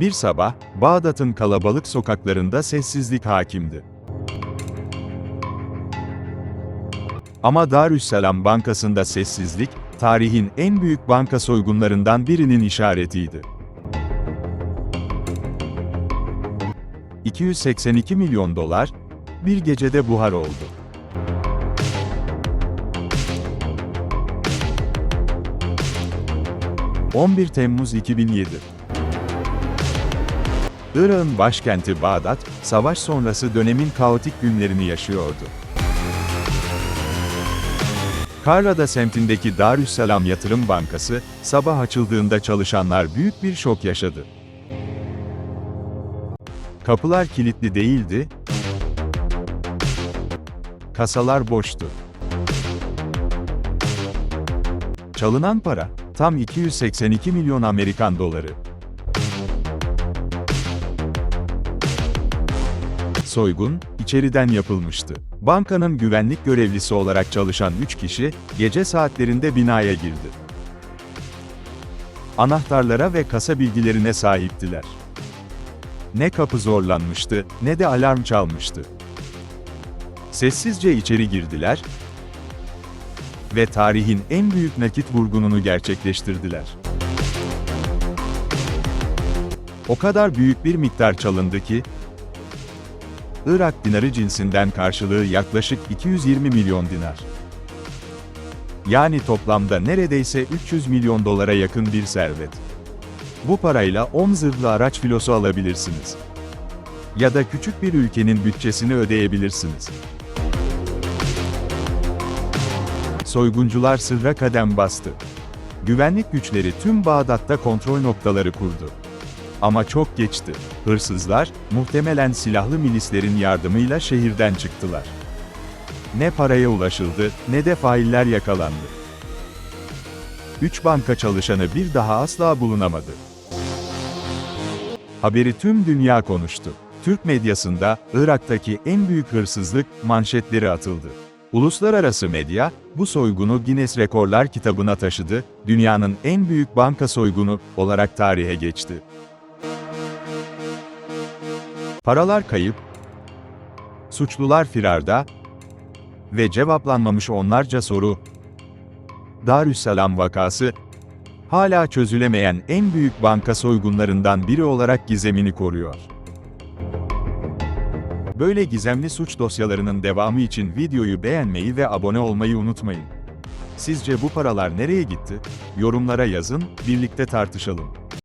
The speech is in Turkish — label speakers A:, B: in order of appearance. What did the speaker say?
A: Bir sabah, Bağdat'ın kalabalık sokaklarında sessizlik hakimdi. Ama Darüsselam Bankası'nda sessizlik, tarihin en büyük banka soygunlarından birinin işaretiydi. 282 milyon dolar, bir gecede buhar oldu. ...11 Temmuz 2007 Irak'ın başkenti Bağdat, savaş sonrası dönemin kaotik günlerini yaşıyordu. Karlada semtindeki Darüsselam Yatırım Bankası, sabah açıldığında çalışanlar büyük bir şok yaşadı. Kapılar kilitli değildi, kasalar boştu. Çalınan para, tam 282 milyon Amerikan doları. Soygun, içeriden yapılmıştı. Bankanın güvenlik görevlisi olarak çalışan 3 kişi, gece saatlerinde binaya girdi. Anahtarlara ve kasa bilgilerine sahiptiler. Ne kapı zorlanmıştı, ne de alarm çalmıştı. Sessizce içeri girdiler ve tarihin en büyük nakit vurgununu gerçekleştirdiler. O kadar büyük bir miktar çalındı ki, Irak dinarı cinsinden karşılığı yaklaşık 220 milyon dinar. Yani toplamda neredeyse 300 milyon dolara yakın bir servet. Bu parayla 10 zırhlı araç filosu alabilirsiniz. Ya da küçük bir ülkenin bütçesini ödeyebilirsiniz. Soyguncular sırra kadem bastı. Güvenlik güçleri tüm Bağdat'ta kontrol noktaları kurdu. Ama çok geçti. Hırsızlar, muhtemelen silahlı milislerin yardımıyla şehirden çıktılar. Ne paraya ulaşıldı, ne de failler yakalandı. Üç banka çalışanı bir daha asla bulunamadı. Haberi tüm dünya konuştu. Türk medyasında, Irak'taki en büyük hırsızlık manşetleri atıldı. Uluslararası medya, bu soygunu Guinness Rekorlar kitabına taşıdı, dünyanın en büyük banka soygunu olarak tarihe geçti. Paralar kayıp, suçlular firarda ve cevaplanmamış onlarca soru. Darüsselam vakası, hala çözülemeyen en büyük banka soygunlarından biri olarak gizemini koruyor. Böyle gizemli suç dosyalarının devamı için videoyu beğenmeyi ve abone olmayı unutmayın. Sizce bu paralar nereye gitti? Yorumlara yazın, birlikte tartışalım.